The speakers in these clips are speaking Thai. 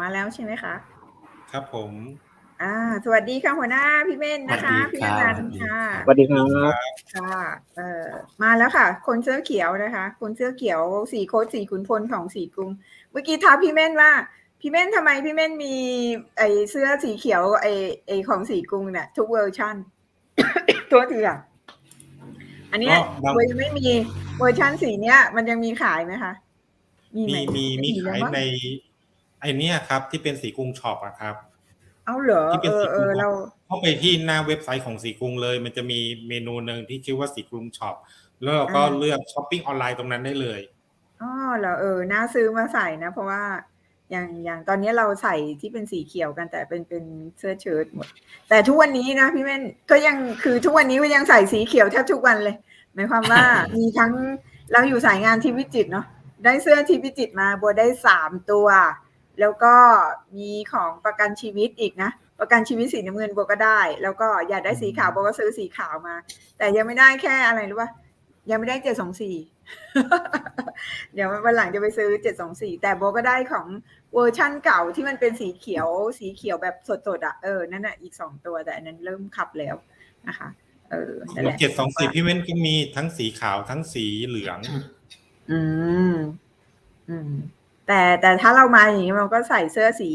มาแล้วใช่ไหมคะ ครับผม อ่า สวัสดีค่ะหัวหน้าพี่เม่นนะคะสวัสดีพี่ครัอบนันสวัสต์ดีค่ะครับสวัสดีครับค่ะเอ่อมาแล้วค่ะ คนเสื้อเขียวนะคะ คนเสื้อเขียวสีโค้ดสีขุนพลของสีกรุง เมื่อกี้ท้ามพี่เม่นว่าพี่เม่นทำไมพี่เม่นมีไอเสื้อสีเขียวไอไอของสีกรุงเนี่ยทุกเวอร์ชันตัวทีอะอันเนี้ยก็บางเวอร์ยังไม่มีเวอร์ชันสีเนี้ย มันยังมีขายไหมคะ มีไหมีมีมีแล้วขายมั้งใน ไอเนี้ยครับที่เป็นสีกรุงช็อปอะครับ เอาเหรอที่เป็นเอสีอกเอรุงอเราเข้าไปที่หน้าเว็บไซต์ของสีกรุงเลย มันจะมีเมนูหนึ่งที่ชื่อว่าสีกรุงช็อปแล้วเราก็เลือกช้อปปิ้งออนไลน์ตรงนั้นได้เลย อ๋อเหรอเออน่าซื้อมาใส่นะ เพราะว่าอย่างอย่างตอนนี้เราใส่ที่เป็นสีเขียวกันแต่เป็นเป็นเสื้อเชิ้ตหมด แต่ทุกวันนี้นะพี่แม่นก็ยังคือทุกวันนี้ก็ยังใส่สีเขียวแทบทุกวันเลย หมายความว่ามีทั้งเราอยู่สายงานที่วิจิตรเนาะได้เสื้อที่วิจิตรมาบัวได้สามตัว แล้วก็มีของประกันชีวิตอีกนะ ประกันชีวิตสีน้ำเงินบัวก็ได้ แล้วก็อยากได้สีขาวบัวก็ซื้อสีขาวมา แต่ยังไม่ได้แค่อะไรรู้ป่ะยังไม่ได้เจ็ดสองสี่เดี๋ยววันหลังจะไปซื้อเจ็ดสองสี่แต่โบก็ได้ของเวอร์ชั่นเก่าที่มันเป็นสีเขียวสีเขียวแบบสดๆอะเออนั่นน่ะอีกสองตัวแต่อันนั้นเริ่มขับแล้วนะคะเออนั่นแหละเจ็ดสองสีพี่เว้นก็มีทั้งสีขาวทั้งสีเหลือง อืม อืม แต่แต่ถ้าเรามาอย่างนี้มันก็ใส่เสื้อสี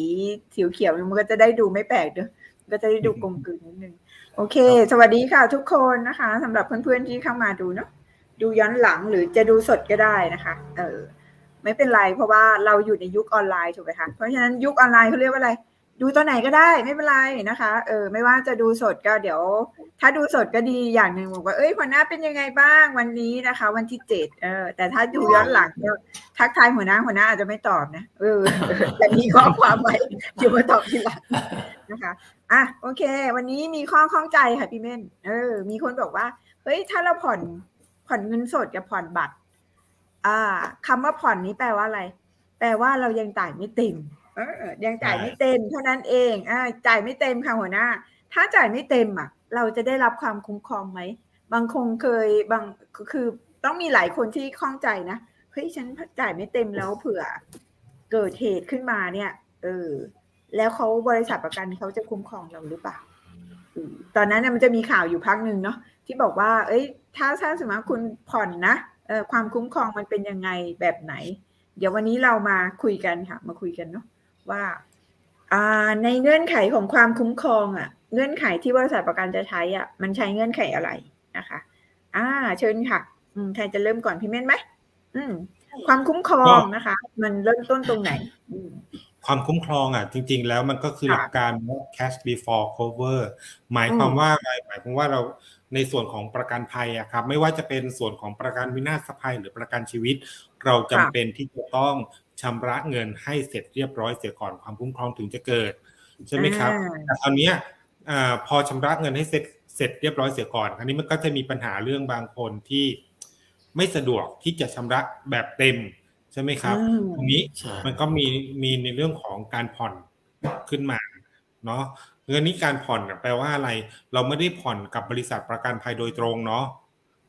สีเขียวมันก็จะได้ดูไม่แปลกเนอะก็จะได้ดูกลมกลืนนิดนึง โอเค สวัสดีค่ะทุกคนนะคะสำหรับเพื่อนๆที่เข้ามาดูเนาะดูย้อนหลังหรือจะดูสดก็ได้นะคะ เออไม่เป็นไรเพราะว่าเราอยู่ในยุคออนไลน์ถูกไหมคะเพราะฉะนั้นยุคออนไลน์เขาเรียกว่าอะไร ดูตอนไหนก็ได้ไม่เป็นไรนะคะเออไม่ว่าจะดูสดก็เดี๋ยว ถ้าดูสดก็ดีอย่างหนึ่งบอกว่าเอ้ยหัวหน้าเป็นยังไงบ้างวันนี้นะคะ วันที่เจ็ดเออแต่ถ้าดูย้อนหลังเนี่ยทักทายหัวหน้าหัวหน้าอาจจะไม่ตอบนะเออแต่มีข้อความไว้เดี๋ยวมาตอบทีหลังนะคะอะโอเค วันนี้มีข้อข้องใจค่ะพี่เม่นเออ มีคนบอกว่า เฮ้ย ถ้าเราผ่อนผ่อนเงินสดกับผ่อนบัตร อ่าคำว่าผ่อนนี้แปลว่าอะไร แปลว่าเรายังจ่ายไม่เต็ม ยังจ่ายไม่เต็มเท่านั้นเองอ่าจ่ายไม่เต็มค่ะหัวหน้า ถ้าจ่ายไม่เต็มอะ เราจะได้รับความคุ้มครองไหม บางคงเคยบางคือต้องมีหลายคนที่ข้องใจนะ เฮ้ยฉันจ่ายไม่เต็มแล้วเผื่อ เกิดเหตุขึ้นมาเนี่ยเออแล้วเขาบริษัทประกันเขาจะคุ้มครองเราหรือเปล่าอืมตอนนั้นน่ะมันจะมีข่าวอยู่พักหนึ่งเนาะที่บอกว่า เอ้ย ถ้าถ้าสมมติคุณผ่อนนะเออความคุ้มครองมันเป็นยังไงแบบไหน เดี๋ยววันนี้เรามาคุยกันค่ะ มาคุยกันเนาะ ว่าอ่าในเงื่อนไขของความคุ้มครองอะ เงื่อนไขที่บริษัทประกันจะใช้อะ มันใช้เงื่อนไขอะไรนะคะ อ่า เชิญค่ะ อืมใครจะเริ่มก่อนพี่เม่นไหมอืม ความคุ้มครองนะคะ มันเริ่มต้นตรงไหนอืมความคุ้มครองอะ จริง ๆ แล้วมันก็คือค่ะหลักการว่า cash before cover หมายความว่าอะไรหมายความว่าเราในส่วนของประกันภัยอะครับไม่ว่าจะเป็นส่วนของประกันวินาศภัยหรือประกันชีวิต เราจำเป็นที่จะต้อง ชำระเงินให้เสร็จเรียบร้อยเสียก่อนความคุ้มครองถึงจะเกิด ใช่ไหมครับอ่าแต่ตอนเนี้ยอ่าพอชำระเงินให้เสร็จเสร็จเรียบร้อยเสียก่อนคราวนี้มันก็จะมีปัญหาเรื่องบางคนที่ไม่สะดวกที่จะชำระแบบเต็มใช่ไหมครับอืมตรงนี้ใช่มันก็มีมีในเรื่องของการผ่อนขึ้นมาเนาะเงินนี้การผ่อนน่ะแปลว่าอะไร เราไม่ได้ผ่อนกับบริษัทประกันภัยโดยตรงเนาะ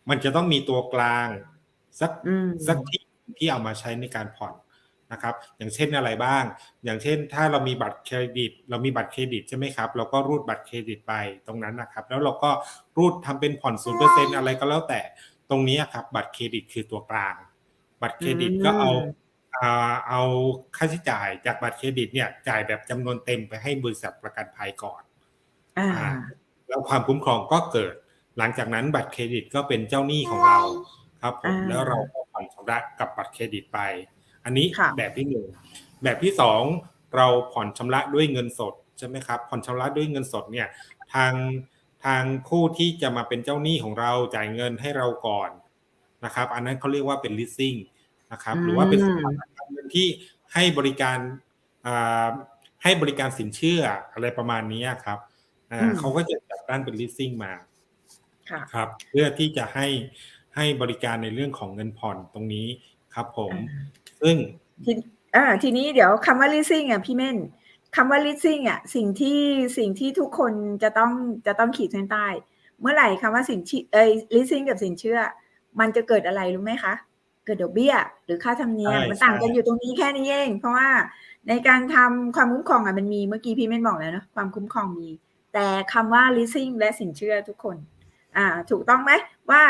มันจะต้องมีตัวกลางสักอืมสักที่ที่เอามาใช้ในการผ่อน นะครับอย่างเช่นอะไรบ้าง อย่างเช่นถ้าเรามีบัตรเครดิต เรามีบัตรเครดิตใช่ไหมครับเราก็รูดบัตรเครดิตไปตรงนั้นนะครับ แล้วเราก็รูดทำเป็นผ่อนศูนเปอร์เซ็นอะไรก็แล้วแต่ตรงนี้ครับบัตรเครดิตคือตัวกลาง บัตรเครดิตก็เอาอืมอ่าเอาค่าใช้จ่ายจากบัตรเครดิตเนี่ยจ่ายแบบจำนวนเต็มไปให้บริษัทประกันภัยก่อนอ่าอ่าแล้วความคุ้มครองก็เกิด หลังจากนั้นบัตรเครดิตก็เป็นเจ้าหนี้ของเราครับผมอ่าแล้วเราก็ผ่อนชำระกับบัตรเครดิตไป อันนี้ค่ะแบบที่หนึ่งแบบที่สองเราผ่อนชำระด้วยเงินสดใช่ไหมครับผ่อนชำระด้วยเงินสดเนี่ยทางทางผู้ที่จะมาเป็นเจ้าหนี้ของเราจ่ายเงินให้เราก่อนนะครับ อันนั้นเขาเรียกว่าเป็น leasing นะครับ หรือว่าเป็นสถาบันการเงินที่ให้บริการอ่าให้บริการสินเชื่ออะไรประมาณนี้ครับอ่าอืมเขาก็จะจัดตั้งเป็น leasing มาค่ะครับ เพื่อที่จะให้ให้บริการในเรื่องของเงินผ่อนตรงนี้ครับผม ซึ่งทีอ่าทีนี้เดี๋ยวคำว่า leasing อะพี่เม่นคำว่า leasing อะสิ่งที่สิ่งที่ทุกคนจะต้องจะต้องขีดเส้นใต้ เมื่อไหร่คำว่าสินเชื่อเอ้ย leasing กับสินเชื่อ มันจะเกิดอะไรรู้ไหมคะเกิดดอกเบี้ย หรือค่าธรรมเนียมใช่มันต่างกันใช่อยู่ตรงนี้แค่นี้เอง เพราะว่าในการทำความคุ้มครองอะมันมีเมื่อกี้พี่เม่นบอกแล้วเนอะความคุ้มครองมี แต่คำว่า leasing และสินเชื่อทุกคนอ่าถูกต้องไหมว่า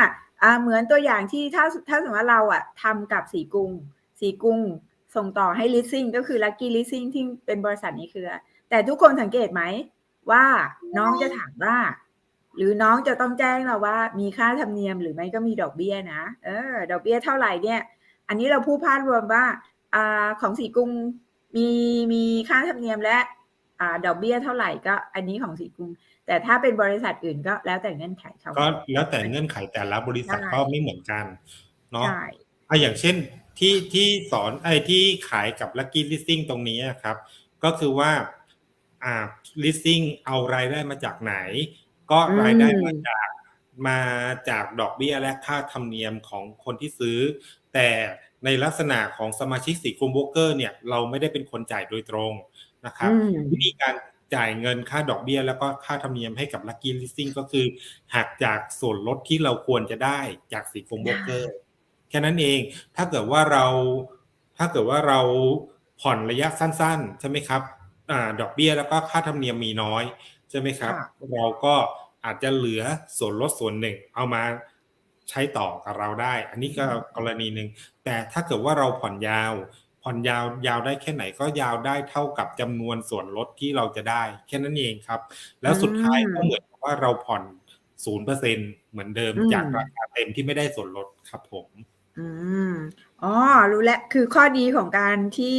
อ่าเหมือนตัวอย่างที่ถ้าถ้าสมมติว่าเราอะทำกับสีกรุง สีกรุงส่งต่อให้ leasing ก็คือ lucky leasing ที่เป็นบริษัทนี้คือ แต่ทุกคนสังเกตไหม ว่าน้องจะถามว่า หรือน้องจะต้องแจ้งเราว่า มีค่าธรรมเนียมหรือไม่ก็มีดอกเบี้ยนะ เออ ดอกเบี้ยเท่าไหร่เนี่ย อันนี้เราพูดพาดรวมว่าอ่าของสีกรุงมีมีค่าธรรมเนียมและอ่าดอกเบี้ยเท่าไหร่ก็อันนี้ของสีกรุงแต่ถ้าเป็นบริษัทอื่นก็แล้วแต่เงื่อนไขเขาก็แล้วแต่เงื่อนไขแต่ละบริษัทใช่ก็ไม่เหมือนกันเนาะใช่อะอย่างเช่น ที่ที่สอนไอ้ที่ขายกับ Lucky Leasing ตรงนี้นะครับ ก็คือว่าอ่า leasing เอารายได้มาจากไหน ก็รายได้มาจากมาจากดอกเบี้ยและค่าธรรมเนียมของคนที่ซื้อ แต่ในลักษณะของสมาชิกสีกรุมโบรกเกอร์เนี่ยเราไม่ได้เป็นคนจ่ายโดยตรงนะครับอืมวิธีการจ่ายเงินค่าดอกเบี้ย แล้วก็ค่าธรรมเนียมให้กับ Lucky Leasing ก็คือหักจากส่วนลดที่เราควรจะได้จากสีกรุมโบรกเกอร์ แค่นั้นเอง ถ้าเกิดว่าเราถ้าเกิดว่าเราผ่อนระยะสั้นๆใช่ไหมครับอ่าดอกเบี้ยแล้วก็ค่าธรรมเนียมมีน้อยใช่ไหมครับค่ะเราก็อาจจะเหลือส่วนลดส่วนหนึ่ง เอามาใช้ต่อกับเราได้ อันนี้ก็กรณีหนึ่งแต่ถ้าเกิดว่าเราผ่อนยาว ผ่อนยาวยาวได้แค่ไหนก็ยาวได้เท่ากับจำนวนส่วนลดที่เราจะได้ แค่นั้นเองครับ แล้วสุดท้ายก็เหมือนกับว่าเราผ่อนศูนย์เปอร์เซ็นเหมือนเดิมอืมจากราคาเต็มที่ไม่ได้ส่วนลดครับผม อืม อ๋อ รู้แล้ว คือข้อดีของการที่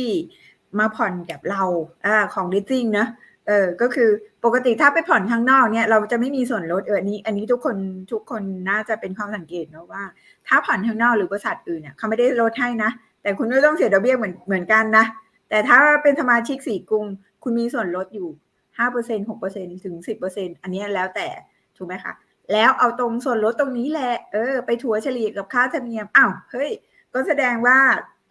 มาผ่อนกับเราอ่าของ leasing นะ เออ ก็คือปกติถ้าไปผ่อนข้างนอกเนี่ย เราจะไม่มีส่วนลด เอออันนี้ อันนี้ทุกคนทุกคนน่าจะเป็นความสังเกตนะว่า ถ้าผ่อนข้างนอกหรือบริษัทอื่นเนี่ยเขาไม่ได้ลดให้นะ แต่คุณก็ต้องเสียดอกเบี้ยเหมือนเหมือนกันนะ แต่ถ้าเป็นสมาชิกสี่กรุง คุณมีส่วนลดอยู่ห้าเปอร์เซ็นหกเปอร์เซ็นถึงสิบเปอร์เซ็นอันนี้แล้วแต่ ถูกไหมคะ แล้วเอาตรงส่วนลดตรงนี้แหละเออไปถัวเฉลี่ยกับค่าธรรมเนียมอ้าวเฮ้ย ก็แสดงว่า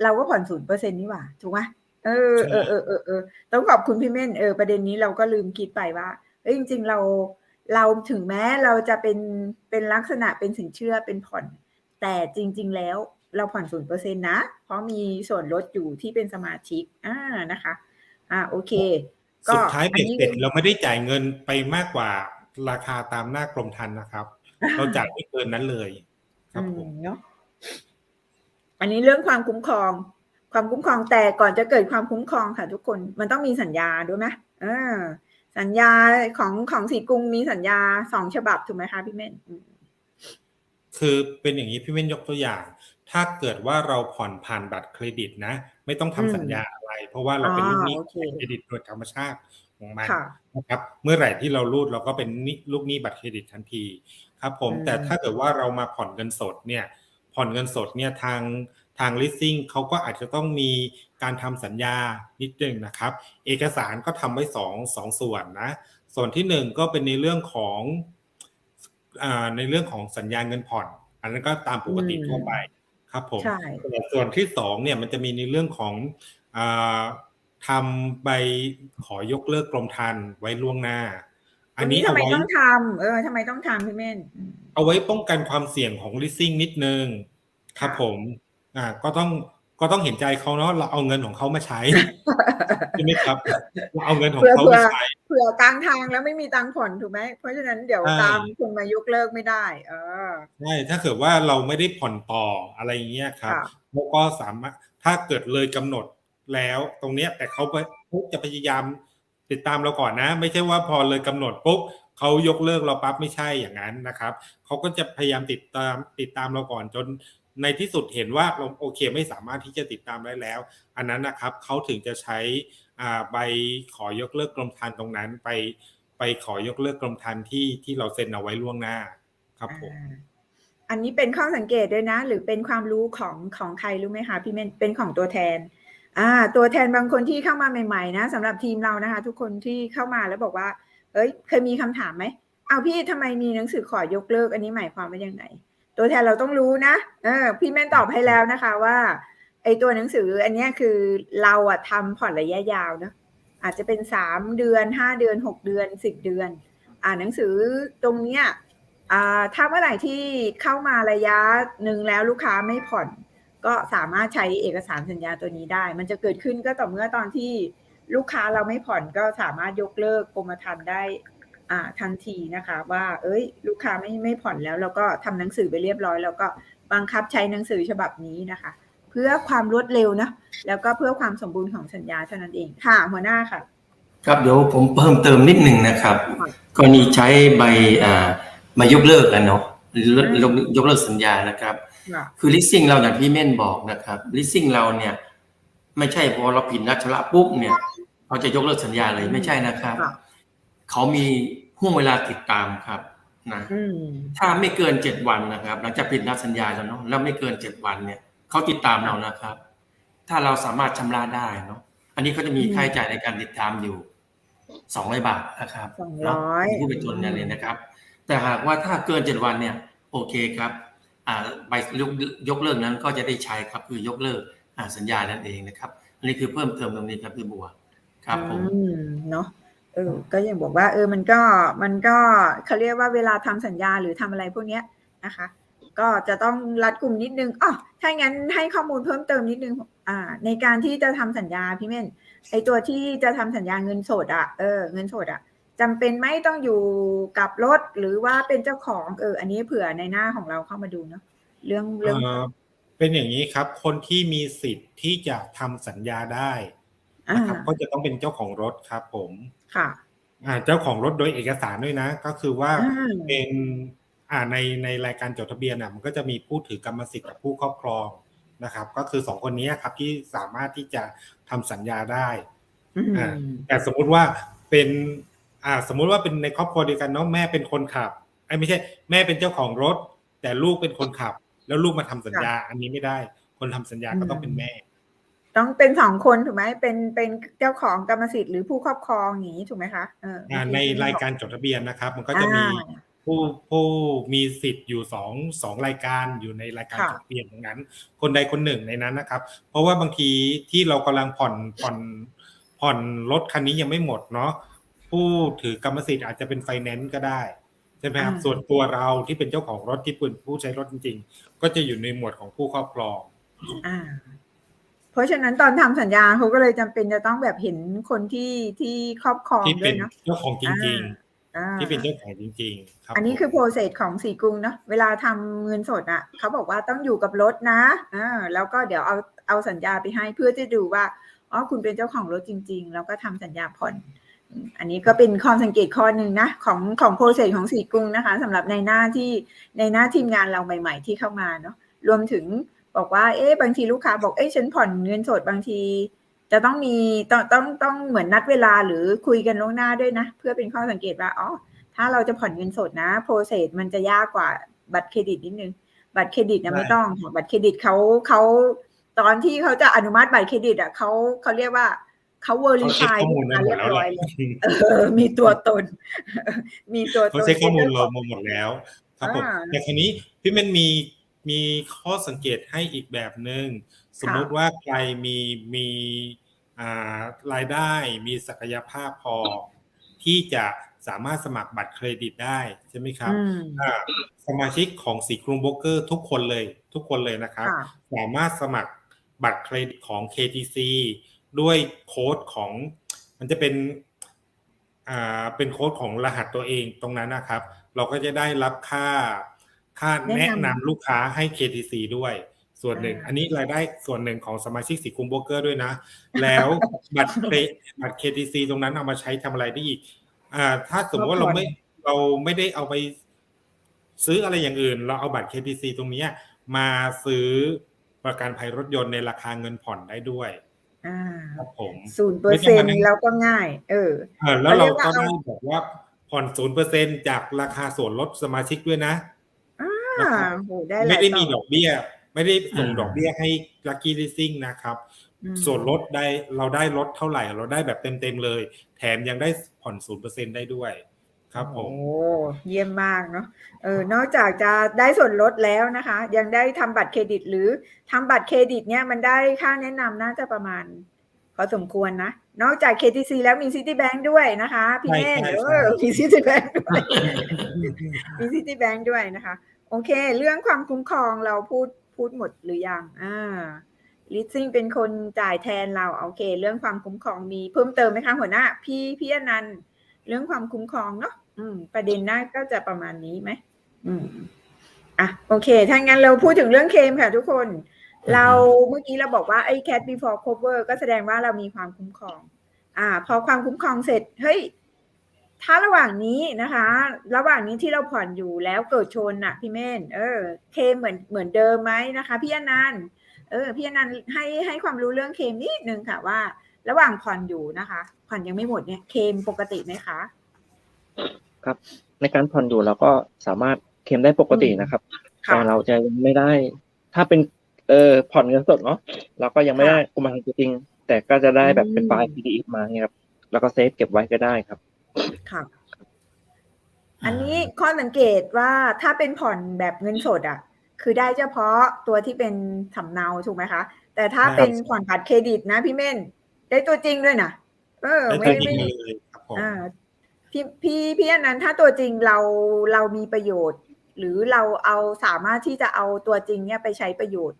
เราก็ผ่อนศูนย์เปอร์เซ็นนี่หว่าถูกไหมเออเออเออเออเออต้องขอบคุณพี่เม่นเออประเด็นนี้เราก็ลืมคิดไปว่าเอ้ยจริง ๆ เราเราถึงแม้เราจะเป็นเป็นลักษณะเป็นสินเชื่อเป็นผ่อน แต่จริง ๆ แล้วเราผ่อนศูนย์เปอร์เซ็นนะ เพราะมีส่วนลดอยู่ที่เป็นสมาชิกอ่านะคะ อ่าโอเคก็สุดท้ายอัเบ็นดนี้เสร็จเราไม่ได้จ่ายเงินไปมากกว่า ราคาตามหน้ากรมธรรม์นะครับ เราจ่ายไม่เกินนั้นเลย ครับผมอืมเนาะอันนี้เรื่องความคุ้มครอง ความคุ้มครองแต่ก่อนจะเกิดความคุ้มครองค่ะ ทุกคนมันต้องมีสัญญาด้วยไหมเออ สัญญาของของสีกรุงมีสัญญาสองฉบับถูกไหมคะพี่เม่นอืมคือเป็นอย่างนี้พี่เว้นยกตัวอย่าง ถ้าเกิดว่าเราผ่อนผ่านบัตรเครดิตนะ ไม่ต้องทำสัญญาอะไร เพราะว่าเราเป็นลูกหนี้อ๋อโอเคเครดิตโดยธรรมชาติ ของมันค่ะนะครับเมื่อไหร่ที่เรารูดเราก็เป็นหนี้ลูกหนี้บัตรเครดิตทันทีครับผมอืมแต่ถ้าเกิดว่าเรามาผ่อนเงินสดเนี่ยผ่อนเงินสดเนี่ยทางทาง leasing เขาก็อาจจะต้องมีการทำสัญญานิดนึงนะครับ เอกสารก็ทำไว้สองสองส่วนนะ ส่วนที่หนึ่งก็เป็นในเรื่องของอ่าในเรื่องของสัญญาเงินผ่อน อันนั้นก็ตามปกติอืมทั่วไปครับผมใช่แต่ส่วนที่สองเนี่ยมันจะมีในเรื่องของอา ทำใบขอยกเลิกกรมธรรม์ไว้ล่วงหน้า อันนี้ทำเอาไมไว้ต้องทำเออทำไมต้องทำพี่เม่นอืมเอาไว้ป้องกันความเสี่ยงของ leasing นิดนึงครับค่ะผมอ่าก็ต้องก็ต้องเห็นใจเขาเนาะเราเอาเงินของเขามาใช้ใช่ไหมครับเราเอาเงินของเผื่อเขาเผื่อมาใช้เผื่อกลางทางแล้วไม่มีตังค์ผ่อนถูกไหมเพราะฉะนั้นเดี๋ยวใช่ตามคุณมายกเลิกไม่ได้ เออใช่ถ้าเกิดว่าเราไม่ได้ผ่อนต่ออะไรอย่างเงี้ยครับค่ะแล้วก็สามารถถ้าเกิดเลยกำหนด แล้วตรงเนี้ยแต่เขาปุ๊บจะพยายามติดตามเราก่อนนะ ไม่ใช่ว่าพอเลยกำหนดปุ๊บเขายกเลิกเราปั๊บไม่ใช่อย่างนั้นนะครับเขาก็จะพยายามติดตามติดตามเราก่อนจนในที่สุดเห็นว่าเราโอเคไม่สามารถที่จะติดตามได้แล้ว อันนั้นนะครับเขาถึงจะใช้ใบขอยกเลิกกรมธรรม์ตรงนั้นไป ไปขอยกเลิกกรมธรรม์ที่ที่เราเซ็นเอาไว้ล่วงหน้าครับผมอันนี้เป็นข้อสังเกตด้วยนะ หรือเป็นความรู้ของของใครรู้ไหมคะพี่เมนเป็นของตัวแทน อ่าตัวแทนบางคนที่เข้ามาใหม่ๆนะสำหรับทีมเรานะคะ ทุกคนที่เข้ามาแล้วบอกว่า เอ้ย เคยมีคำถามไหมเอาพี่ทำไมมีหนังสือขอยกเลิกอันนี้หมายความว่ายังไง ตัวแทนเราต้องรู้นะเออพี่แม่นตอบให้แล้วนะคะว่าไอตัวหนังสืออันนี้คือเราอะทำผ่อนระยะยาวเนอะอาจจะเป็นสามเดือนห้าเดือนหกเดือนสิบเดือน อ่านหนังสือตรงเนี้ยอ่าถ้าเมื่อไหร่ที่เข้ามาระยะหนึ่งแล้วลูกค้าไม่ผ่อน ก็สามารถใช้เอกสารสัญญาตัวนี้ได้ มันจะเกิดขึ้นก็ต่อเมื่อตอนที่ลูกค้าเราไม่ผ่อนก็สามารถยกเลิกกรมธรรม์ได้อ่าทันทีนะคะ ว่า เอ้ย ลูกค้าไม่ไม่ผ่อนแล้ว แล้วก็ทำหนังสือไปเรียบร้อย แล้วก็บังคับใช้หนังสือฉบับนี้นะคะ เพื่อความรวดเร็วนะแล้วก็เพื่อความสมบูรณ์ของสัญญาเท่านั้นเองค่ะ หัวหน้าค่ะ ครับเดี๋ยวผมเพิ่มเติมนิดหนึ่งนะครับค่ะกรณีใช้ใบอ่าใบยกเลิกกันเนาะหรืออืมยกยกเลิกสัญญานะครับ ค่ะคือ leasing เราอย่างที่เม่นบอกนะครับ leasing เราเนี่ยไม่ใช่พอเราผิดนัดชำระปุ๊บเนี่ยเขาจะยกเลิกสัญญาเลยไม่ใช่นะครับค่ะเขามีห่วงเวลาติดตามครับนะอืมถ้าไม่เกินเจ็ดวันนะครับ หลังจากผิดนัดสัญญาแล้วเนาะแล้วไม่เกินเจ็ดวันเนี่ยเขาติดตามเรานะครับ ถ้าเราสามารถชำระได้เนาะอันนี้เขาจะมีอืมค่าใช้จ่ายในการติดตามอยู่สองร้อยบาทนะครับสองเนาะร้อยผู้เป็นจนเนี่ยเลยนะครับ แต่หากว่าถ้าเกินเจ็ดวันเนี่ย โอเคครับอ่า ใบยกยกเลิกนั้นก็จะได้ใช้ครับคือยกเลิกสัญญานั่นเองนะครับ อันนี้คือเพิ่มเติมตรงนี้ครับพี่บัวครับผมเนาะเออก็ยังบอกว่า เออมันก็มันก็เขาเรียกว่าเวลาทำสัญญาหรือทำอะไรพวกเนี้ยนะคะ ก็จะต้องรัดกลุ่มนิดนึงอ๋อถ้างั้นให้ข้อมูลเพิ่มเติมนิดนึงอ่า ในการที่จะทำสัญญาพี่เม่นไอตัวที่จะทำสัญญาเงินสดอะเออเงินสดอะ จำเป็นไหมต้องอยู่กับรถหรือว่าเป็นเจ้าของเอออันนี้เผื่อในหน้าของเราเข้ามาดูเนาะเรื่องเรื่องเอ่อเป็นอย่างนี้ครับ คนที่มีสิทธิ์ที่จะทำสัญญาได้อ่านะครับก็จะต้องเป็นเจ้าของรถครับผมค่ะอ่าเจ้าของรถโดยเอกสารด้วยนะ ก็คือว่าอ่าเป็นอ่าในในรายการจดทะเบียนอะมันก็จะมีผู้ถือกรรมสิทธิ์กับผู้ครอบครองนะครับ ก็คือสองคนนี้ครับที่สามารถที่จะทำสัญญาได้อืมอ่าแต่สมมุติว่าเป็น อ่าสมมุติว่าเป็นในครอบครัวเดียวกันเนาะแม่เป็นคนขับไอ้ยไม่ใช่แม่เป็นเจ้าของรถ แต่ลูกเป็นคนขับ แล้วลูกมาทำสัญญา อันนี้ไม่ได้ คนทำสัญญาก็ต้องเป็นแม่ ต้องเป็นสองคนถูกไหมเป็นเป็นเจ้าของกรรมสิทธิ์หรือผู้ครอบครองอย่างนี้ถูกไหมคะเอออ่าในรายการจดทะเบียนนะครับ มันก็จะมีอ่าผู้ผู้มีสิทธิ์อยู่สองสองรายการอยู่ในรายการค่ะจดทะเบียนตรงนั้น คนใดคนหนึ่งในนั้นนะครับ เพราะว่าบางทีที่เรากำลังผ่อนผ่อนผ่อนรถคันนี้ยังไม่หมดเนาะ ผู้ถือกรรมสิทธิ์อาจจะเป็นไฟแนนซ์ก็ได้ใช่ไหมครับส่วนตัวเราที่เป็นเจ้าของรถที่เป็นผู้ใช้รถจริงๆ ก็จะอยู่ในหมวดของผู้ครอบครองอ่าเพราะฉะนั้นตอนทำสัญญาเขาก็เลยจำเป็นจะต้องแบบเห็นคนที่ที่ครอบครองที่ด้เป็วยนเนาะเจ้าของจริงอ่าๆที่เป็นเจ้าของจริง ๆ ครับ อันนี้คือโปรเซสของสีกรุงเนาะเวลาทำเงินสดอะเขาบอกว่าต้องอยู่กับรถนะอ่าแล้วก็เดี๋ยวเอาเอาสัญญาไปให้เพื่อจะดูว่าอ๋อคุณเป็นเจ้าของรถจริง ๆ แล้วก็ทำสัญญาผ่อน อืมอันนี้ก็เป็นข้อสังเกตข้อหนึ่งนะของของโปรเซสของสีกรุงนะคะสำหรับในหน้าที่ในหน้าทีมงานเราใหม่ ๆ ที่เข้ามาเนาะรวมถึงบอกว่าเอ๊ะบางทีลูกค้าบอกเอ๊ะฉันผ่อนเงินสดบางที จะต้องมีต้องต้องต้องเหมือนนัดเวลาหรือคุยกันล่วงหน้าด้วยนะ เพื่อเป็นข้อสังเกตว่าอ๋อถ้าเราจะผ่อนเงินสดนะโปรเซสมันจะยากกว่าบัตรเครดิตนิดนึงบัตรเครดิตนะใช่ไม่ต้องค่ะบัตรเครดิตเขาเขาตอนที่เขาจะอนุมัติบัตรเครดิตอะเขาเขาเรียกว่า เขาเวอร์เขาลิเช็คฟายข้อมูลมาหมเรีดยบแล้วร้แหอยละเลยเออมีตัวตน มีตัวตเขานเช็คข้อมูลเรามาหมดแล้ว ครับผมอ่าแต่คราวนี้พี่เมนมีมีข้อสังเกตให้อีกแบบหนึ่งสมมุติว่าใครมีมีอ่ารายได้มีศักยภาพพอ ที่จะสามารถสมัครบัตรเครดิตได้ใช่ไหมครับอืมอ่าสมาชิกของสีกรุงโบรกเกอร์ทุกคนเลย ทุกคนเลยนะครับค่ะสามารถสมัครบัตรเครดิตของ KTC ด้วยโค้ดของมันจะเป็นอ่าเป็นโค้ดของรหัสตัวเองตรงนั้นนะครับ เราก็จะได้รับค่าค่าแนะแนะนำนำลูกค้าให้ KTC ด้วยส่วนหนึ่งอ่าอันนี้รายได้ส่วนหนึ่งของสมาชิกสีกรุงโบรกเกอร์ด้วยนะ แล้วบัตรเครบัตร KTC ตรงนั้นเอามาใช้ทำอะไรได้อีกอ่าถ้าสมมติว่าเราไม่เราไม่ได้เอาไปซื้ออะไรอย่างอื่น เราเอาบัตร KTC ตรงเนี้ยมาซื้อประกันภัยรถยนต์ในราคาเงินผ่อนได้ด้วย อ่าครับผมศูนย์เปอร์เซ็นต์แล้วก็ง่ายเออเออแล้วเราก็เขาเรีได้ยกว่าบอกว่าผ่อนศูนย์เปอร์เซ็นจากราคาส่วนลดสมาชิกด้วยนะอ่านะครับโหได้หลายไม่ได้มีต่ดอกเบี้ย ไม่ได้ส่งอ่าดอกเบี้ยให้ Lucky Leasing นะครับอืมส่วนลดได้เราได้ลดเท่าไหร่ เราได้แบบเต็มๆเลย แถมยังได้ผ่อนศูนย์เปอร์เซ็นได้ด้วย ครับผม โอ้เยี่ยมมากเนาะเออนอกจากจะได้ส่วนลดแล้วนะคะ ยังได้ทำบัตรเครดิตหรือทำบัตรเครดิตเนี่ยมันได้ค่าแนะนำน่าจะประมาณพอสมควรนะ นอกจาก KTC แล้วมี Citibank ด้วยนะคะ พี่ใช่เน่ใช่ เอใช่อมี Citibank ด้วย มี Citibank ด้วยนะคะ โอเค เรื่องความคุ้มครองเราพูดพูดหมดหรือยังอ่าลิซซิ่งเป็นคนจ่ายแทนเราโอเค เรื่องความคุ้มครองมีเพิ่มเติมไหมคะหัวหน้า พี่พี่อนันต์เรื่องความคุ้มครองเนาะ อืม ประเด็นหน้าก็จะประมาณนี้ไหมอืม อะ โอเค ถ้างั้นเราพูดถึงเรื่องเคลมค่ะทุกคน เราเมื่อกี้เราบอกว่าไอ้ cat before cover ก็แสดงว่าเรามีความคุ้มครอง อ่า พอความคุ้มครองเสร็จ เฮ้ย ถ้าระหว่างนี้นะคะ ระหว่างนี้ที่เราผ่อนอยู่แล้วเกิดชนน่ะพี่เม่น เออ เคลมเหมือนเหมือนเดิมไหมนะคะ พี่อนันต์เออ พี่อนันต์ให้ให้ความรู้เรื่องเคลมนิดนึงค่ะว่า ระหว่างผ่อนอยู่นะคะ ผ่อนยังไม่หมดเนี่ย เคลมปกติไหมคะ ครับ ในการผ่อนอยู่เราก็สามารถเคลมได้ปกตินะครับค่ะแต่เราจะยังไม่ได้ ถ้าเป็นเออผ่อนเงินสดเนาะเราก็ยังไม่ได้กุมารทองตัวจริงแต่ก็จะได้แบบเป็นไฟล์ PDF มาเนี่ยครับ แล้วก็เซฟเก็บไว้ก็ได้ครับ ค่ะ อันนี้ข้อสังเกตว่าถ้าเป็นผ่อนแบบเงินสดอะ คือได้เฉพาะตัวที่เป็นสำเนาถูกไหมคะ แต่ถ้าเป็นผ่อนบัตรเครดิตนะพี่เม่น ได้ตัวจริงด้วยนะเออได้ไม่ตัวจริไม่งได้ พี่พี่พี่อันนั้นถ้าตัวจริงเราเรามีประโยชน์ หรือเราเอาสามารถที่จะเอาตัวจริงเนี่ยไปใช้ประโยชน์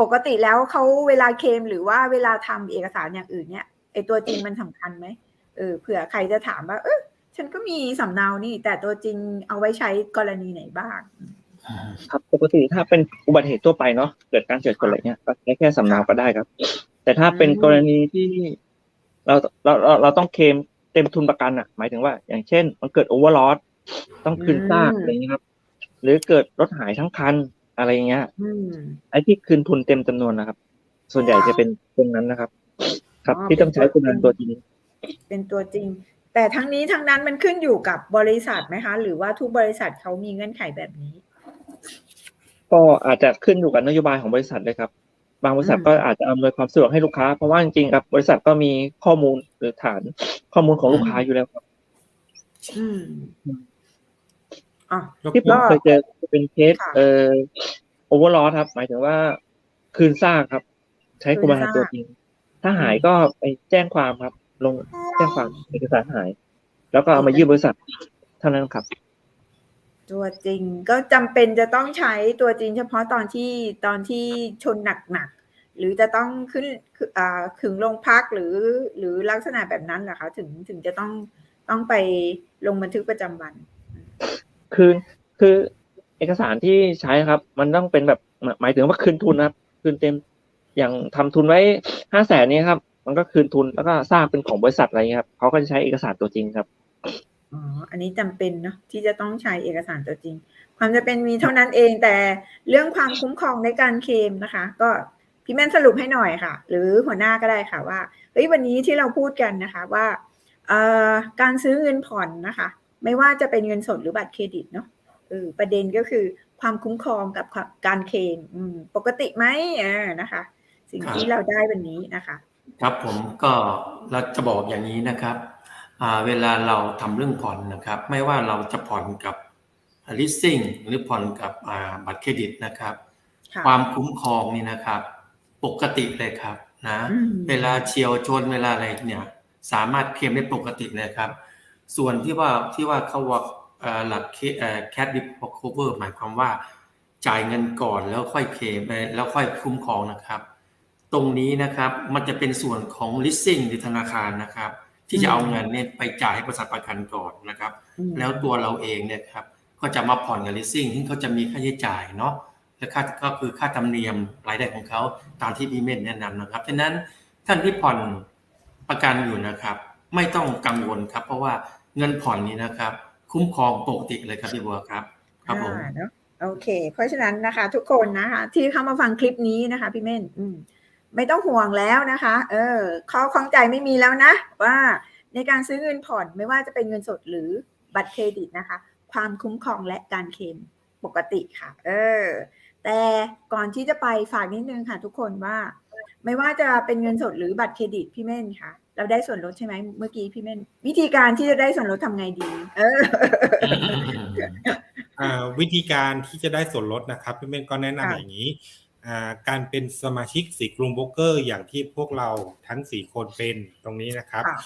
ปกติแล้วเขาเวลาเคมหรือว่าเวลาทำเอกสารอย่างอื่นเนี่ยไอตัวจริงมันสำคัญไหมเออเผื่อใครจะถามว่า เออฉันก็มีสำเนานี่ แต่ตัวจริงเอาไว้ใช้กรณีไหนบ้างครับปกติถ้าเป็นอุบัติเหตุทั่วไปเนาะเกิดการเฉียวชนอะไรเงี้ยก็ใช้แค่สำเนาก็ได้ครับ แต่ถ้าเป็นกรณีที่เราเราเราเราต้องเคลม เต็มทุนประกันอะ หมายถึงว่า อย่างเช่น มันเกิดโอเวอร์ลอสต้องคืนซากอะไรเงี้ยครับ หรือเกิดรถหายทั้งคันอะไรเงี้ยอืมไอ้ที่คืนทุนเต็มจำนวนนะครับ ส่วนใหญ่จะเป็นตรงนั้นนะครับ ครับอ๋อที่ต้องใช้เป็นคุณตัวนันตัวจริง เป็นตัวจริง แต่ทั้งนี้ทั้งนั้นมันขึ้นอยู่กับบริษัทไหมคะ หรือว่าทุกบริษัทเขามีเงื่อนไขแบบนี้ ก็อาจจะขึ้นอยู่กับนโยบายของบริษัทเลยครับ บางบริษัทอืมก็อาจจะอำนวยความสะดวกให้ลูกค้า เพราะว่าจริงๆครับ บริษัทก็มีข้อมูลหรือฐานข้อมูลของลูกค้าอยู่แล้วครับอืมอะแล้วที่ผมก็เคยเจอเป็นเคสค่ะเอ่อโอเวอร์ลอครับ หมายถึงว่าคืนซากครับ ใช้กุมารทองตัวจริง ถ้าหายก็ไปแจ้งความครับ ลงแจ้งความเอกสารหาย แล้วก็เอามายื่นบริษัทเท่านั้นครับตัวจริงก็จำเป็นจะต้องใช้ตัวจริงเฉพาะตอนที่ตอนที่ชนหนักๆ หรือจะต้องขึ้นคืออ่าถึงโรงพักหรือหรือลักษณะแบบนั้นเหรอคะถึงถึงจะต้องต้องไปลงบันทึกประจำวัน คืนคือเอกสารที่ใช้ครับ มันต้องเป็นแบบหมายหมายถึงว่าคืนทุนนะครับคืนเต็มอย่างทำทุนไว้ห้าแสนนี้ครับ มันก็คืนทุนแล้วก็สร้างเป็นของบริษัทอะไรเงี้ยครับเขาก็จะใช้เอกสารตัวจริงครับอ๋ออันนี้จำเป็นเนาะที่จะต้องใช้เอกสารตัวจริง ความจะเป็นมีเท่านั้นเองแต่เรื่องความคุ้มครองในการเคลมนะคะ ก็ พี่แม่นสรุปให้หน่อยค่ะ หรือหัวหน้าก็ได้ค่ะว่าเฮ้ยวันนี้ที่เราพูดกันนะคะว่าเอ่อการซื้อเงินผ่อนนะคะ ไม่ว่าจะเป็นเงินสดหรือบัตรเครดิตเนาะเออประเด็นก็คือความคุ้มครองกับการเคลมอืมปกติไหมเออนะคะ สิ่งที่เราได้วันนี้นะคะ ครับผมก็เราจะบอกอย่างนี้นะครับอ่าเวลาเราทำเรื่องผ่อนนะครับ ไม่ว่าเราจะผ่อนกับ leasing หรือผ่อนกับอ่าบัตรเครดิตนะครับค่ะความคุ้มครองนี่นะครับ ปกติเลยครับนะอืมเวลาเฉียวชนเวลาอะไรเนี่ย สามารถเคลมได้ปกติเลยครับ ส่วนที่ว่าที่ว่าเขาว่าเอ่อหลักแคดดิฟโคเวอร์หมายความว่า จ่ายเงินก่อนแล้วค่อยเคลมเอ่อแล้วค่อยคุ้มครองนะครับ ตรงนี้นะครับมันจะเป็นส่วนของ leasing หรือธนาคารนะครับ ที่จะเอาเงินเนี่ยไปจ่ายให้บริษัทประกันก่อนนะครับ อืมแล้วตัวเราเองเนี่ยครับก็จะมาผ่อนกับ leasing ที่เขาจะมีค่าใช้จ่ายเนาะ และค่าก็คือค่าธรรมเนียมรายได้ของเขาตามที่พี่เมนแนะนำนะครับฉะนั้นท่านที่ผ่อนประกันอยู่นะครับ ไม่ต้องกังวลครับ เพราะว่าเงินผ่อนนี้นะครับ คุ้มครองปกติเลยครับพี่บัวครับ ครับผมโอเค เพราะฉะนั้นนะคะ ทุกคนนะคะ ที่เข้ามาฟังคลิปนี้นะคะ พี่เม่นมไม่ต้องห่วงแล้วนะคะ เออข้อข้องใจไม่มีแล้วนะ ว่าในการซื้อเงินผ่อนไม่ว่าจะเป็นเงินสดหรือบัตรเครดิตนะคะ ความคุ้มครองและการเคลมปกติค่ะ เออ แต่ก่อนที่จะไปฝากนิดนึงค่ะ ทุกคนว่า ไม่ว่าจะเป็นเงินสดหรือบัตรเครดิตพี่เม่นค่ะ เราได้ส่วนลดใช่ไหมเมื่อกี้พี่เม่น วิธีการที่จะได้ส่วนลดทำไงดี เอออ่าวิธีการที่จะได้ส่วนลดนะครับพี่เม่นก็แนะนำค่ะอย่างนี้อ่าการเป็นสมาชิกสีกรุงโบรกเกอร์อย่างที่พวกเราทั้งสี่คนเป็นตรงนี้นะครับค่ะ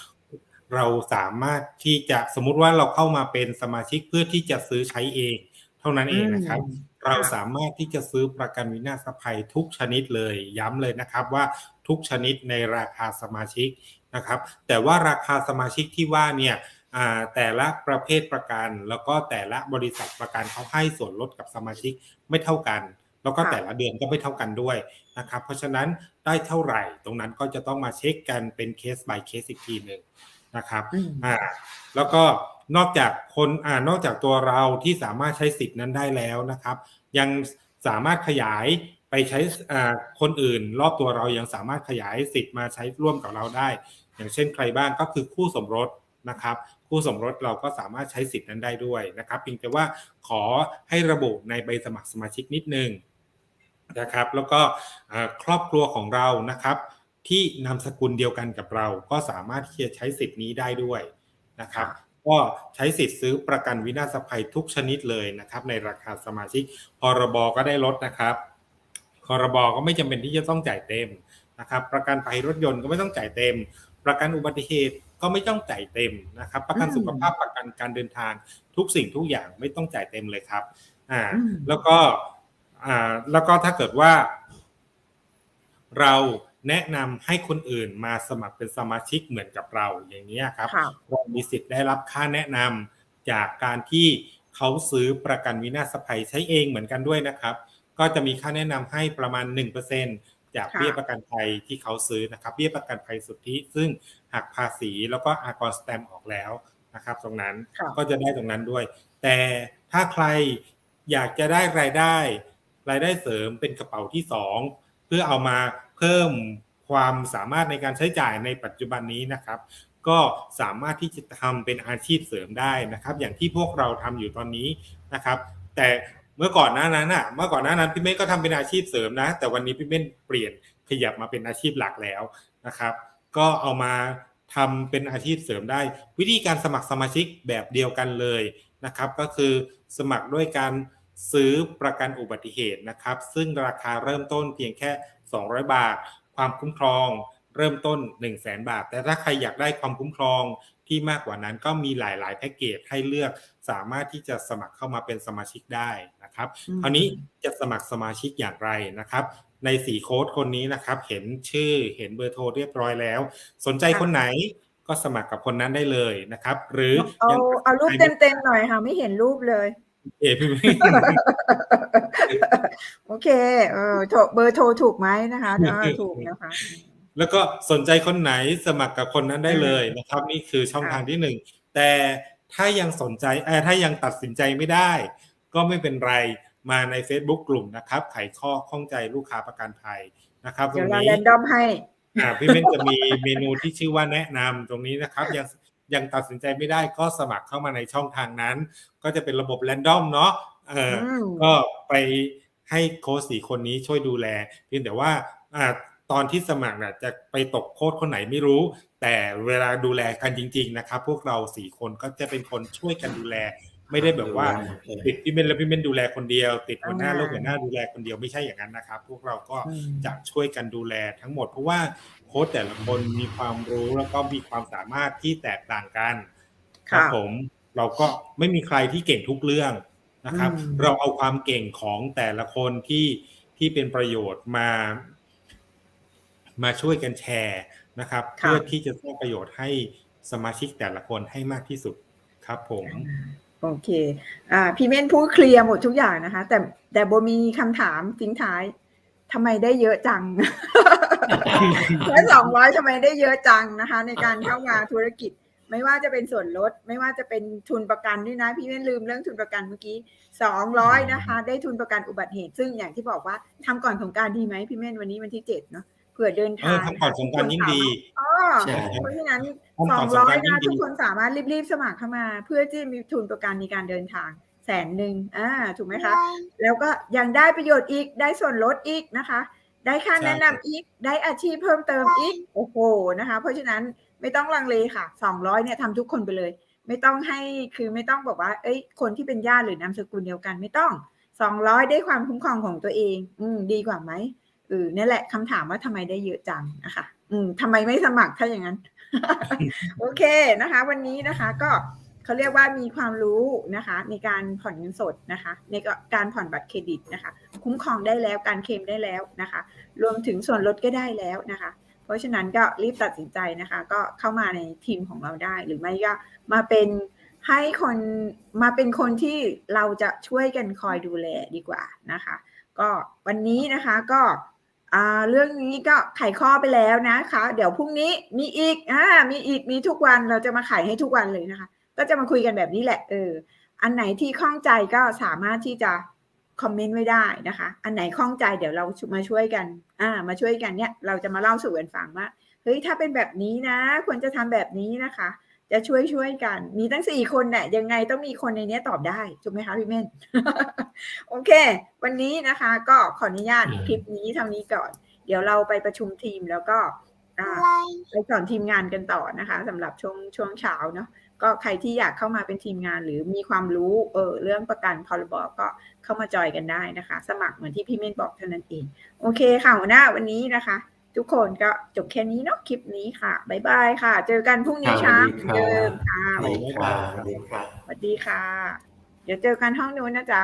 เราสามารถที่จะสมมุติว่าเราเข้ามาเป็นสมาชิกเพื่อที่จะซื้อใช้เอง เท่านั้นเองนะครับอืม เราสามารถที่จะซื้อประกันวินาศภัยทุกชนิดเลยย้ำเลยนะครับว่าทุกชนิดในราคาสมาชิกนะครับ แต่ว่าราคาสมาชิกที่ว่าเนี่ยอ่าแต่ละประเภทประกันแล้วก็แต่ละบริษัทประกันเขาให้ส่วนลดกับสมาชิกไม่เท่ากัน แล้วก็ค่ะแต่ละเดือนก็ไม่เท่ากันด้วยนะครับ เพราะฉะนั้นได้เท่าไหร่ตรงนั้นก็จะต้องมาเช็คกันเป็นเคส by เคสอีกทีหนึ่งนะครับอืมอ่าแล้วก็ นอกจากคนอ่านอกจากตัวเราที่สามารถใช้สิทธิ์นั้นได้แล้วนะครับ ยังสามารถขยายไปใช้คนอื่น รอบตัวเรายังสามารถขยายสิทธิ์มาใช้ร่วมกับเราได้ อย่างเช่นใครบ้างก็คือคู่สมรสนะครับ คู่สมรสเราก็สามารถใช้สิทธิ์นั้นได้ด้วยนะครับเพียงแต่ว่าขอให้ระบุในใบสมัครสมาชิกนิดนึงนะครับ แล้วก็ครอบครัวของเรานะครับ ที่นามสกุลเดียวกันกับเราก็สามารถที่จะใช้สิทธิ์นี้ได้ด้วยนะครับ ก็ใช้สิทธิ์ซื้อประกันวินาศภัยทุกชนิดเลยนะครับ ในราคาสมาชิกพรบก็ได้ลดนะครับพรบก็ไม่จำเป็นที่จะต้องจ่ายเต็มนะครับ ประกันภัยรถยนต์ก็ไม่ต้องจ่ายเต็ม ประกันอุบัติเหตุก็ไม่ต้องจ่ายเต็มนะครับ ประกันอืมสุขภาพประกันการเดินทางทุกสิ่งทุกอย่างไม่ต้องจ่ายเต็มเลยครับ อ่าอืมแล้วก็อ่าแล้วก็ถ้าเกิดว่า เรา แนะนำให้คนอื่นมาสมัครเป็นสมาชิกเหมือนกับเราอย่างนี้ยครับค่ะเรามีสิทธิ์ได้รับค่าแนะนำจากการที่เขาซื้อประกันวินาศภัยใช้เองเหมือนกันด้วยนะครับ ก็จะมีค่าแนะนำให้ประมาณ 1%จากค่ะเบี้ยประกันภัยที่เขาซื้อนะครับเบี้ยประกันภัยสุทธิซึ่งหักภาษีแล้วก็อากรสแตมออกแล้วนะครับ ตรงนั้นค่ะก็จะได้ตรงนั้นด้วย แต่ถ้าใครอยากจะได้รายได้ รายได้เสริมเป็นกระเป๋าที่สองเพื่อเอามา เพิ่มความสามารถในการใช้จ่ายในปัจจุบันนี้นะครับ ก็สามารถที่จะทำเป็นอาชีพเสริมได้นะครับ อย่างที่พวกเราทำอยู่ตอนนี้นะครับ แต่เมื่อก่อนหน้านั้นอะเมื่อก่อนหน้านั้นพี่เม้นก็ทำเป็นอาชีพเสริมนะ แต่วันนี้พี่เม้นเปลี่ยนขยับมาเป็นอาชีพหลักแล้วนะครับ ก็เอามาทำเป็นอาชีพเสริมได้ วิธีการสมัครสมาชิกแบบเดียวกันเลยนะครับ ก็คือสมัครด้วยการซื้อประกันอุบัติเหตุนะครับ ซึ่งราคาเริ่มต้นเพียงแค่ 200 บาท ความคุ้มครอง เริ่มต้น 1 0 0 0 0แบาท แต่ถ้าใครอยากได้ความคุ้มครองที่มากกว่านั้นก็มีหลาย ๆ แพ็กเกจให้เลือกสามารถที่จะสมัครเข้ามาเป็นสมาชิกได้นะครับอืมคราวนี้จะสมัครสมาชิกอย่างไรนะครับ ในสีโค้ดคนนี้นะครับ เห็นชื่อเห็นเบอร์โทรเรียบร้อยแล้ว สนใจคนไหนก็สมัครกับคนนั้นได้เลยนะครับ หรือเอายังเอารูปเต็มๆหน่อยค่ะไม่เห็นรูปเลย เอพี่ไม่ โอเค เออโทรเบอร์โทรถูกไหมนะคะเออถูกนะคะ แล้วก็สนใจคนไหนสมัครกับคนนั้นได้เลยนะครับ นี่คือช่องทางที่หนึ่งแต่ถ้ายังสนใจเออถ้ายังตัดสินใจไม่ได้ ก็ไม่เป็นไรมาใน Facebook กลุ่มนะครับ ไขข้อข้องใจลูกค้าประกันภัยนะครับตรเดี๋ยวงเรานี้แรนดอมให้อ่าพี่เม้นจะมีเมนูที่ชื่อว่าแนะนำตรงนี้นะครับยังยังตัดสินใจไม่ได้ก็สมัครเข้ามาในช่องทางนั้น ก็จะเป็นระบบแรนดอมเนาะ เอออมก็ไปให้โค้ชสี่คนนี้ช่วยดูแลเพียงแต่ว่าอ่าตอนที่สมัครน่ะจะไปตกโค้ชคนไหนไม่รู้ แต่เวลาดูแลกันจริง ๆ นะครับ พวกเราสี่คนก็จะเป็นคนช่วยกันดูแล ไม่ได้แบบว่าติดพี่เมนแล้วพี่เมนดูแลคนเดียว ติดหัวหน้าอ่าแล้วหัวหน้าดูแลคนเดียวไม่ใช่อย่างนั้นนะครับ พวกเราก็อืมจะช่วยกันดูแลทั้งหมด เพราะว่าโค้ชแต่ละคนมีความรู้แล้วก็มีความสามารถที่แตกต่างกันครับค่ะผมเราก็ไม่มีใครที่เก่งทุกเรื่อง นะครับอืมเราเอาความเก่งของแต่ละคนที่ที่เป็นประโยชน์มา มาช่วยกันแชร์นะครับค่ะเพื่อที่จะสร้างประโยชน์ให้สมาชิกแต่ละคนให้มากที่สุดครับผมโอเคอ่าพี่เม่นพูดเคลียร์หมดทุกอย่างนะคะ แต่แต่โบมีคำถามทิ้งท้ายทำไมได้เยอะจังแค่สองร้อยทำไมได้เยอะจังนะคะ ในการเข้ามาธุรกิจ ไม่ว่าจะเป็นส่วนลด ไม่ว่าจะเป็นทุนประกันด้วยนะ พี่เม่นลืมเรื่องทุนประกันเมื่อกี้สองร้อยนะคะ ได้ทุนประกันอุบัติเหตุ ซึ่งอย่างที่บอกว่าทำก่อนสงกรารดีไหมพี่เม่นวันนี้วันที่เจ็ดเนาะเผื่อเดินเอทาองทำก่อนสงกรารยิ่งดีอ๋อใช่เพราะฉะนั้นทำสอก่อนงสงร้อกรายนต์ยิ่นะงดีทุกคนสามารถรีบๆสมัครเข้ามา เพื่อที่มีทุนประกันในการเดินทางแสนหนึ่งอ่าถูกไหมคะ แล้วก็ยังได้ประโยชน์อีกได้ส่วนลดอีกนะคะ ได้ค่าใช่แนะนำอีก ได้อาชีพเพิ่มเติมอีก โอ้โหนะคะ เพราะฉะนั้นไม่ต้องลังเลค่ะสองร้อยเนี่ยทำทุกคนไปเลย ไม่ต้องให้คือไม่ต้องบอกว่า เอ้ย คนที่เป็นญาติหรือนามสกุลเดียวกันไม่ต้องสองร้อยได้ความคุ้มครองของตัวเอง อืม ดีกว่าไหมเออนี่แหละคำถามว่าทำไมได้เยอะจังนะคะ อืมทำไมไม่สมัครถ้าอย่างนั้น โอเคนะคะ วันนี้นะคะก็ เขาเรียกว่ามีความรู้นะคะ ในการผ่อนเงินสดนะคะ ในการผ่อนบัตรเครดิตนะคะ คุ้มครองได้แล้วการเคลมได้แล้วนะคะ รวมถึงส่วนลดก็ได้แล้วนะคะ เพราะฉะนั้นก็รีบตัดสินใจนะคะ ก็เข้ามาในทีมของเราได้ หรือไม่ก็มาเป็นให้คนมาเป็นคนที่เราจะช่วยกันคอยดูแลดีกว่านะคะ ก็วันนี้นะคะก็เรื่องนี้ก็ไขข้อไปแล้วนะคะ เดี๋ยวพรุ่งนี้มีอีกอ่ามีอีกมีทุกวันเราจะมาไขให้ทุกวันเลยนะคะ ก็จะมาคุยกันแบบนี้แหละเอออันไหนที่ข้องใจก็สามารถที่จะคอมเมนต์ไว้ได้นะคะ อันไหนข้องใจเดี๋ยวเรามาช่วยกัน อ่า มาช่วยกันเนี่ยเราจะมาเล่าสู่กันฟังว่า เฮ้ย ถ้าเป็นแบบนี้นะ ควรจะทำแบบนี้นะคะ จะช่วยช่วยกัน มีตั้งสี่คนเนี่ยยังไงต้องมีคนในเนี้ยตอบได้ถูกไหมคะพี่เม่น โอเค วันนี้นะคะ ก็ขออนุญาตอืมคลิปนี้เท่านี้ก่อน เดี๋ยวเราไปประชุมทีมแล้วก็อ่าไปสอนทีมงานกันต่อนะคะสำหรับช่วงช่วงเช้าเนาะ ก็ใครที่อยากเข้ามาเป็นทีมงานหรือมีความรู้เออเรื่องประกันพรบก็เข้ามาจอยกันได้นะคะ สมัครเหมือนที่พี่เม่นบอกเท่านั้นเอง โอเคค่ะหัวหน้าวันนี้นะคะ ทุกคนก็จบแค่นี้เนาะคลิปนี้ค่ะบ๊ายบายค่ะ เจอกันพรุ่งนี้เช้าเหมือนเดิมค่ะสวัสดีครับสวัสดีครับสวัสดีค่ะ เดี๋ยวเจอกันห้องนู้นนะจ๊ะ